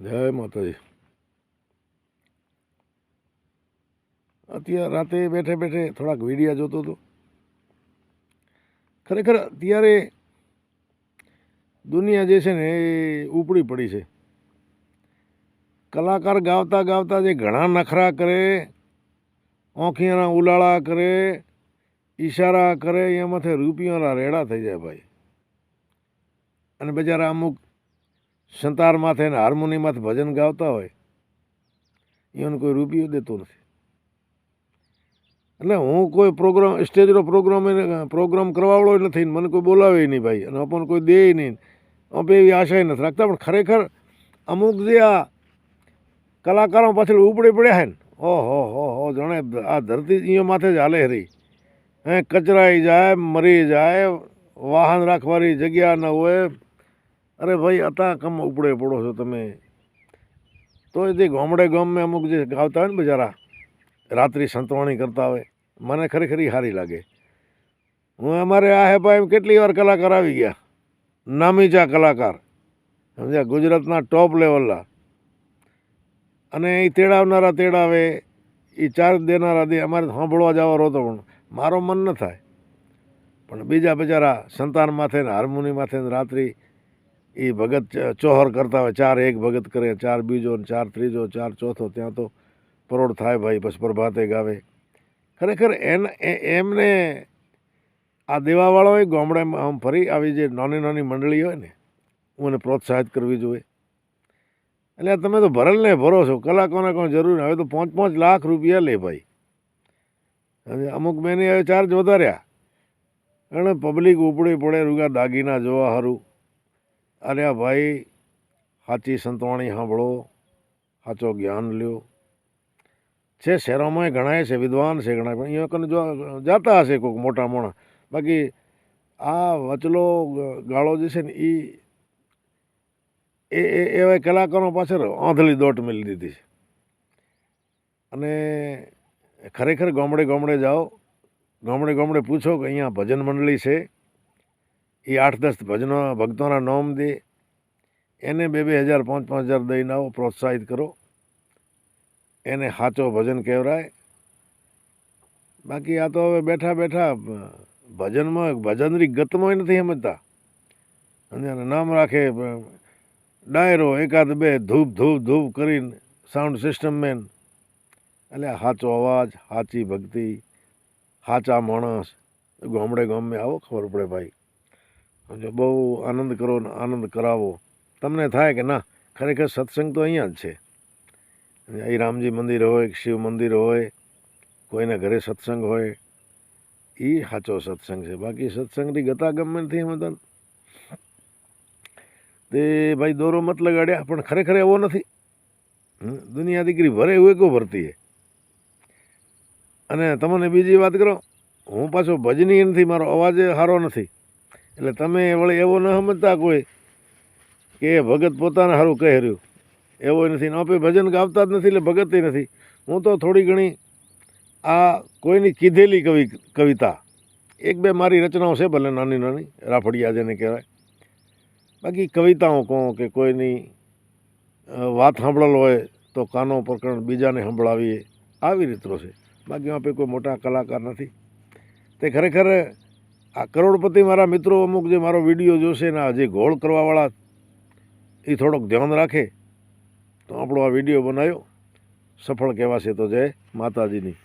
જય માતાજી. અત્યારે રાતે બેઠે બેઠે થોડાક વિડીયા જોતો હતો. ખરેખર અત્યારે દુનિયા જે છે ને એ ઉપડી પડી છે. કલાકાર ગાવતા ગાવતા જે ઘણા નખરા કરે, ઓંખિયાના ઉલાળા કરે, ઈશારા કરે એમાંથી રૂપિયાના રેડા થઈ જાય ભાઈ. અને બજારા અમુક સંતાર માથે ને હાર્મોની માથે ભજન ગાવતા હોય એને કોઈ રૂપિયો દેતો નથી. એટલે હું કોઈ પ્રોગ્રામ, સ્ટેજનો પ્રોગ્રામ એને, પ્રોગ્રામ કરવાવાળો નથી મને કોઈ બોલાવે નહીં ભાઈ, અને આપણને કોઈ દે નહીં આપણે એવી આશા નથી રાખતા, પણ ખરેખર અમુક જે આ કલાકારો પાછળ ઉપડે પડ્યા હે ને, ઓહો, હો હો, જાણે આ ધરતી અહીંયા માથે જ હાલે રહી હે, કચરાઈ જાય, મરી જાય, વાહન રાખવાની જગ્યા ન હોય અરે ભાઈ અતા કમ ઉપડે પડો છો તમે. તો જે ગામડે ગામમાં અમુક જે ગાવતા હોય ને બજારા, રાત્રિ સંતવાણી કરતા હોય, મને ખરેખર સારી લાગે. હું અમારે આ હે ભાઈ કેટલી વાર કલાકાર આવી ગયા? નામીચા કલાકાર. સમજ્યા? ગુજરાતના ટોપ લેવલના અને એ તેડાવનારા તેડાવે એ ચાર્જ દેનારા દે, અમારે સાંભળવા જવા રહો તો પણ મારો મન ન થાય. પણ બીજા બિચારા સંતાન માથે ને હાર્મોની માથે ને રાત્રિ એ ભગત ચોહર કરતા હોય, ચાર એક ભગત કરે, ચાર બીજો ને ચાર ત્રીજો, ચાર ચોથો, ત્યાં તો પરોડ થાય ભાઈ, પછી પ્રભાતે ગાવે. ખરેખર એને એમને આ દેવાવાળાઓએ ગામડામાં આમ ફરી આવી જે નાની નાની મંડળી હોય ને, હું એને પ્રોત્સાહિત કરવી જોઈએ. એટલે તમે તો ભરેલને ભરો છો, કલાકોને કોઈ જરૂર હવે તો પાંચ પાંચ લાખ રૂપિયા લે ભાઈ. અને અમુક મહિને હવે ચાર્જ વધાર્યા. અને પબ્લિક ઉપડી પડે, રૂગા દાગીના જોવા સારું અરે ભાઈ સાચી સંતવાણી સાંભળો સાચો જ્ઞાન લ્યો. છે શહેરોમાં ઘણાય છે, વિદ્વાન છે ઘણા પણ અહીંયા કને જો જાતા હશે કોઈક મોટા મોણા, બાકી આ વચલો ગાળો જે છે ને એ એ, એવા કલાકારો પાછળ આંધળી દોટ મેલી દીધી છે. અને ખરેખર ગામડે ગામડે જાઓ, ગામડે ગામડે પૂછો કે અહીંયા ભજન મંડળી છે? એ આઠ દસ ભજનો ભક્તોના નામ દે, એને બે બે હજાર પાંચ પાંચ હજાર દઈને આવો, પ્રોત્સાહિત કરો. એને સાચો ભજન કહેવરાય. બાકી આ તો હવે બેઠા બેઠા ભજનમાં ભજનની ગતમાં નથી સમજતા. અને નામ રાખે ડાયરો, એકાદ બે, ધૂપ ધૂપ ધૂપ કરીને સાઉન્ડ સિસ્ટમ મેન. એટલે સાચો અવાજ, સાચી ભક્તિ, સાચા માણસ, ગામડે ગામે આવો, ખબર પડે ભાઈ. સમજો બહુ આનંદ કરો આનંદ કરાવો. તમને થાય કે ના? ખરેખર સત્સંગ તો અહીંયા જ છે. અહીં રામજી મંદિર હોય, શિવ મંદિર હોય, કોઈના ઘરે સત્સંગ હોય એ સાચો સત્સંગ છે. બાકી સત્સંગની ગતા ગમે નથી હતા તે. ભાઈ દોરો મત લગાડ્યા, પણ ખરેખર એવો નથી. દુનિયા દીકરી ભરે એવું એકો ભરતી અને તમને બીજી વાત કરો, હું પાછો ભજની નથી, મારો અવાજ સારો નથી. એટલે તમે વળી એવો ન સમજતા કોઈ કે ભગત પોતાને સારું કહી રહ્યું. એવો નથી. ને આપણે ભજન ગાવતા જ નથી, એટલે ભગત નથી. હું તો થોડી ઘણી આ કોઈની કીધેલી કવિ, કવિતા. એક બે મારી રચનાઓ છે ભલે નાની નાની, રાફડિયા જેને કહેવાય. બાકી કવિતાઓ કહું કે કોઈની વાત સાંભળેલ હોય તો કાનો પ્રકરણ બીજાને સંભળાવીએ. આવી રીતનો છે. બાકી આપણે કોઈ મોટા કલાકાર નથી. તે ખરેખર આ કરોડપતિ મારા મિત્રો અમુક જે મારો વીડિયો જોશે ને આ જે ગોળ કરવાવાળા, એ થોડોક ધ્યાન રાખે. તો આપણો આ વીડિયો બનાવ્યો સફળ કહેવાશે તો જય માતાજીની.